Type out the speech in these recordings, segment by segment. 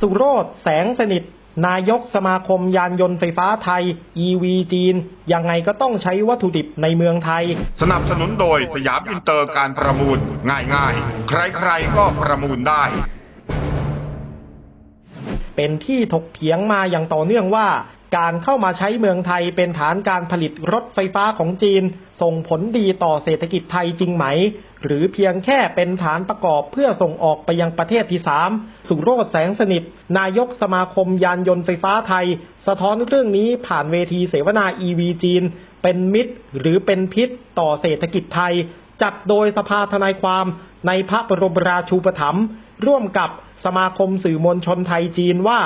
สุโรธแสงสนิท นายกสมาคมยานยนต์ไฟฟ้าไทย EV จีน ยังไงก็ต้องใช้วัตถุดิบในเมืองไทย สนับสนุนโดยสยามอินเตอร์การประมูล ง่ายๆ ใครๆก็ประมูลได้ เป็นที่ถกเถียงมาอย่างต่อเนื่องว่า การเข้ามาใช้เมืองไทยเป็นฐานการผลิตรถไฟฟ้าของจีน ส่งผลดีต่อเศรษฐกิจไทยจริงไหม หรือเพียงแค่เป็นฐานประกอบเพื่อส่งออกไปยังประเทศที่สามสุโรธแสงสนิท นายกสมาคมยานยนต์ไฟฟ้าไทย สะท้อนเรื่องนี้ผ่านเวทีเสวนา EV จีน เป็นมิตรหรือเป็นพิษต่อเศรษฐกิจไทย จัดโดยสภาทนายความในพระบรมราชูปถัมภ์ร่วมกับสมาคมสื่อมวลชนไทยจีนว่า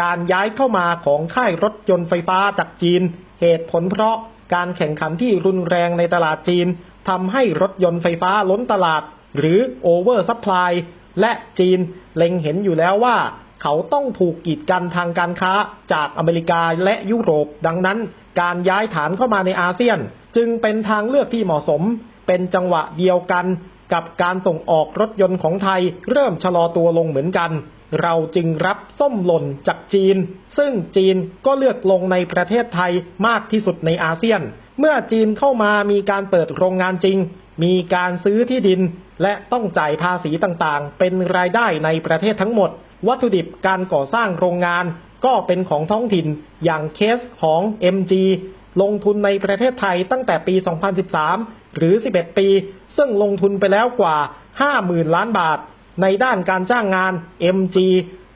การย้ายเข้ามาของค่ายรถยนต์ไฟฟ้าจากจีน เหตุผลเพราะการแข่งขันที่รุนแรงในตลาดจีนทำให้รถยนต์ไฟฟ้าล้นตลาด หรือโอเวอร์ซัพพลายและจีนเล็งเห็นอยู่แล้วว่า เขาต้องถูกกีดกันทางการค้าจากอเมริกาและยุโรป ดังนั้น การย้ายฐานเข้ามาในอาเซียน จึงเป็นทางเลือกที่เหมาะสม เป็นจังหวะเดียวกัน กับการส่งออกรถยนต์ของไทยเริ่มชะลอตัวลงเหมือนกัน เราจึงรับส้มหล่นจากจีน ซึ่งจีนก็เลือกลงในประเทศไทยมากที่สุดในอาเซียน เมื่อจีนเข้ามามีการเปิดโรงงานจริง มีการซื้อที่ดิน และต้องจ่ายภาษีต่างๆ เป็นรายได้ในประเทศทั้งหมด วัตถุดิบการก่อสร้างโรงงานก็เป็นของท้องถิ่นอย่างเคสของ MG ลงทุนในประเทศไทยตั้งแต่ปี 2013 หรือ 11 ปี ซึ่งลงทุนไปแล้วกว่า 50,000 ล้านบาท ในด้านการจ้างงาน MG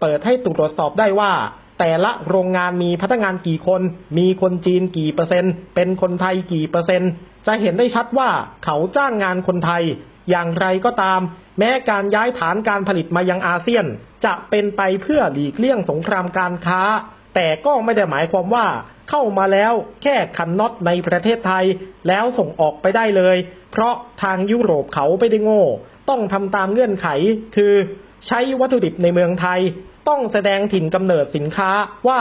เปิดให้ตรวจสอบได้ว่า แต่ละโรงงานมีพนักงานกี่คน มีคนจีนกี่เปอร์เซ็นต์ เป็นคนไทยกี่เปอร์เซ็นต์ จะเห็นได้ชัดว่าเขาจ้างงานคนไทย อย่างไรก็ตาม แม้การย้ายฐานการผลิตมายังอาเซียน จะเป็นไปเพื่อหลีกเลี่ยงสงครามการค้า แต่ก็ไม่ได้หมายความว่าเข้ามาแล้วแค่ขันน็อตในประเทศไทย แล้วส่งออกไปได้เลย เพราะทางยุโรปเขาไม่ได้โง่ ต้องทำตามเงื่อนไข คือ ใช้วัตถุดิบในเมืองไทย ต้องแสดงถิ่นกำเนิดสินค้าว่า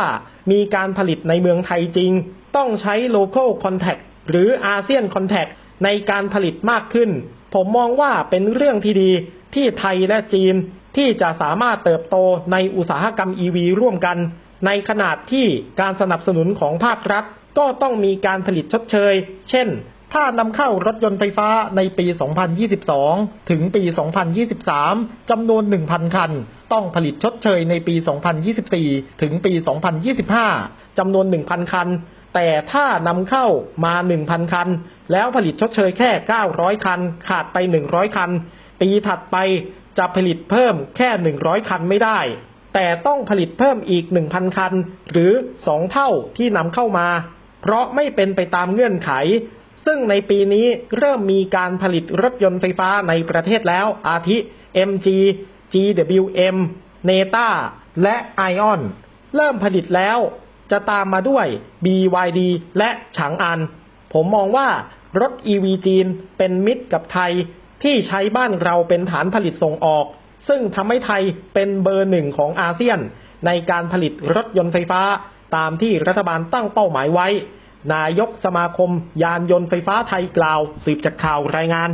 มีการผลิตในเมืองไทยจริง ต้องใช้ local contact หรือ ASEAN contact ในการผลิตมากขึ้น ผมมองว่าเป็นเรื่องที่ดีที่ไทยและจีนที่จะสามารถเติบโตในอุตสาหกรรม EV ร่วมกัน ในขนาดที่การสนับสนุนของภาครัฐ ก็ต้องมีการผลิตชดเชย เช่น ถ้านำเข้ารถยนต์ไฟฟ้าในปี 2022 ถึงปี 2023 จำนวน 1,000 คัน ต้องผลิตชดเชยในปี 2024 ถึงปี 2025 จำนวน 1,000 คัน แต่ถ้านำเข้ามา 1,000 คัน แล้วผลิตชดเชยแค่ 900 คัน ขาดไป 100 คัน ปีถัดไปจะผลิตเพิ่มแค่ 100 คันไม่ได้ แต่ต้องผลิตเพิ่มอีก 1,000 คัน หรือ 2 เท่าที่นำเข้ามา เพราะไม่เป็นไปตามเงื่อนไข ซึ่งในปีนี้เริ่มมีการผลิตรถยนต์ไฟฟ้าในประเทศแล้ว อาทิ MG GWM NETA และ ION เริ่มผลิตแล้ว จะตามมาด้วย BYD และฉางอัน ผมมองว่ารถ EV จีนเป็นมิตรกับไทยที่ใช้บ้านเราเป็นฐานผลิตส่งออก ซึ่งทำให้ไทยเป็นเบอร์หนึ่งของอาเซียน ในการผลิตรถยนต์ไฟฟ้า ตามที่รัฐบาลตั้งเป้าหมายไว้ นายกสมาคม ยานยนต์ไฟฟ้าไทยกล่าว สืบจากข่าวรายงาน